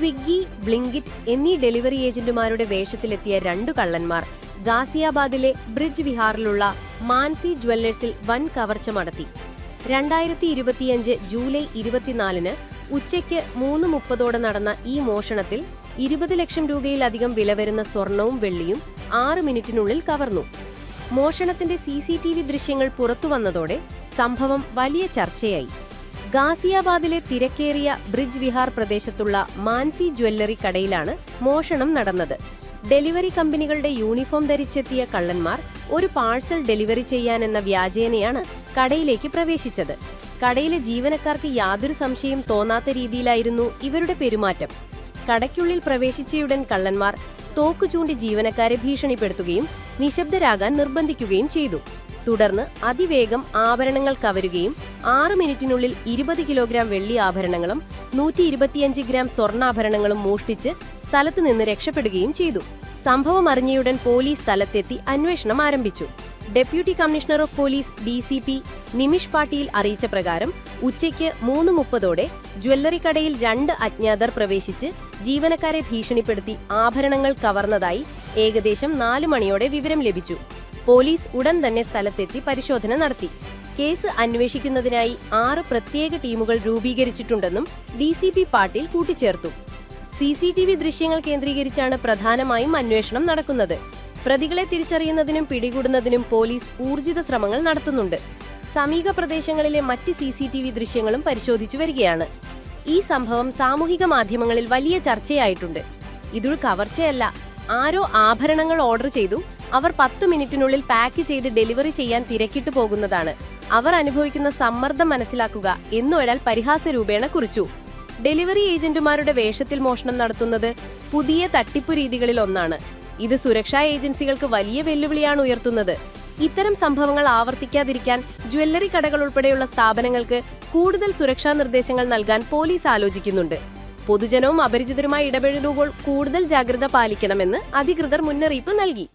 സ്വിഗ്ഗി ബ്ലിങ്കിറ്റ് എന്നീ ഡെലിവറി ഏജന്റുമാരുടെ വേഷത്തിലെത്തിയ രണ്ടു കള്ളന്മാർ ഗാസിയാബാദിലെ ബ്രിഡ്ജ് വിഹാറിലുള്ള മാൻസി ജ്വല്ലേഴ്സിൽ വൻ കവർച്ച നടത്തി. രണ്ടായിരത്തി ഇരുപത്തിയഞ്ച് ജൂലൈ ഇരുപത്തിനാലിന് ഉച്ചയ്ക്ക് മൂന്ന് മുപ്പതോടെ നടന്ന ഈ മോഷണത്തിൽ ഇരുപത് ലക്ഷം രൂപയിലധികം വില വരുന്ന സ്വർണവും വെള്ളിയും ആറ് മിനിറ്റിനുള്ളിൽ കവർന്നു. മോഷണത്തിന്റെ സി സി ടി വി ദൃശ്യങ്ങൾ പുറത്തുവന്നതോടെ സംഭവം വലിയ ചർച്ചയായി. ഗാസിയാബാദിലെ തിരക്കേറിയ ബ്രിഡ്ജ് വിഹാർ പ്രദേശത്തുള്ള മാൻസി ജ്വല്ലറി കടയിലാണ് മോഷണം നടന്നത്. ഡെലിവറി കമ്പനികളുടെ യൂണിഫോം ധരിച്ചെത്തിയ കള്ളന്മാർ ഒരു പാഴ്സൽ ഡെലിവറി ചെയ്യാനെന്ന വ്യാജേനയാണ് കടയിലേക്ക് പ്രവേശിച്ചത്. കടയിലെ ജീവനക്കാർക്ക് യാതൊരു സംശയം തോന്നാത്ത രീതിയിലായിരുന്നു ഇവരുടെ പെരുമാറ്റം. കടയ്ക്കുള്ളിൽ പ്രവേശിച്ചയുടൻ കള്ളന്മാർ തോക്കു ചൂണ്ടി ജീവനക്കാരെ ഭീഷണിപ്പെടുത്തുകയും നിശബ്ദരാകാൻ നിർബന്ധിക്കുകയും ചെയ്തു. തുടർന്ന് അതിവേഗം ആഭരണങ്ങൾ കവരുകയും ആറ് മിനിറ്റിനുള്ളിൽ ഇരുപത് കിലോഗ്രാം വെള്ളി ആഭരണങ്ങളും നൂറ്റി ഇരുപത്തിയഞ്ച് ഗ്രാം സ്വർണാഭരണങ്ങളും മോഷ്ടിച്ച് സ്ഥലത്തു നിന്ന് രക്ഷപ്പെടുകയും ചെയ്തു. സംഭവം അറിഞ്ഞയുടൻ പോലീസ് സ്ഥലത്തെത്തി അന്വേഷണം ആരംഭിച്ചു. Deputy commissioner of police D C P Nimish Patil അറിയിച്ച പ്രകാരം ഉച്ചയ്ക്ക് മൂന്ന് മുപ്പതോടെ ജ്വല്ലറി കടയിൽ രണ്ട് അജ്ഞാതർ പ്രവേശിച്ച് ജീവനക്കാരെ ഭീഷണിപ്പെടുത്തി ആഭരണങ്ങൾ കവർന്നതായി ഏകദേശം നാല് മണിയോടെ വിവരം ലഭിച്ചു. പോലീസ് ഉടൻ തന്നെ സ്ഥലത്തെത്തി പരിശോധന നടത്തി. കേസ് അന്വേഷിക്കുന്നതിനായി ആറ് പ്രത്യേക ടീമുകൾ രൂപീകരിച്ചിട്ടുണ്ടെന്നും ഡി സി പി പാട്ടീൽ കൂട്ടിച്ചേർത്തു. സി സി ടി വി ദൃശ്യങ്ങൾ കേന്ദ്രീകരിച്ചാണ് പ്രധാനമായും അന്വേഷണം നടക്കുന്നത്. പ്രതികളെ തിരിച്ചറിയുന്നതിനും പിടികൂടുന്നതിനും പോലീസ് ഊർജിത ശ്രമങ്ങൾ നടത്തുന്നുണ്ട്. സമീപ പ്രദേശങ്ങളിലെ മറ്റ് സി സി ടി വി ദൃശ്യങ്ങളും പരിശോധിച്ചു വരികയാണ്. ഈ സംഭവം സാമൂഹിക മാധ്യമങ്ങളിൽ വലിയ ചർച്ചയായിട്ടുണ്ട്. ഇതൊരു കവർച്ചയല്ല. ആരോ ആഭരണങ്ങൾ ഓർഡർ ചെയ്തു. അവർ പത്ത് മിനിറ്റിനുള്ളിൽ പാക്ക് ചെയ്ത് ഡെലിവറി ചെയ്യാൻ തിരക്കിട്ടു പോകുന്നതാണ്. അവർ അനുഭവിക്കുന്ന സമ്മർദ്ദം മനസ്സിലാക്കുക എന്നൊരാൾ പരിഹാസ രൂപേണ കുറിച്ചു. ഡെലിവറി ഏജന്റുമാരുടെ വേഷത്തിൽ മോഷണം നടത്തുന്നത് പുതിയ തട്ടിപ്പു രീതികളിൽ ഒന്നാണ്. ഇത് സുരക്ഷാ ഏജൻസികൾക്ക് വലിയ വെല്ലുവിളിയാണ് ഉയർത്തുന്നത്. ഇത്തരം സംഭവങ്ങൾ ആവർത്തിക്കാതിരിക്കാൻ ജ്വല്ലറി കടകൾ ഉൾപ്പെടെയുള്ള സ്ഥാപനങ്ങൾക്ക് കൂടുതൽ സുരക്ഷാ നിർദ്ദേശങ്ങൾ നൽകാൻ പോലീസ് ആലോചിക്കുന്നുണ്ട്. പൊതുജനവും അപരിചിതരുമായി ഇടപെടലുകൾ കൂടുതൽ ജാഗ്രത പാലിക്കണമെന്ന് അധികൃതർ മുന്നറിയിപ്പ് നൽകി.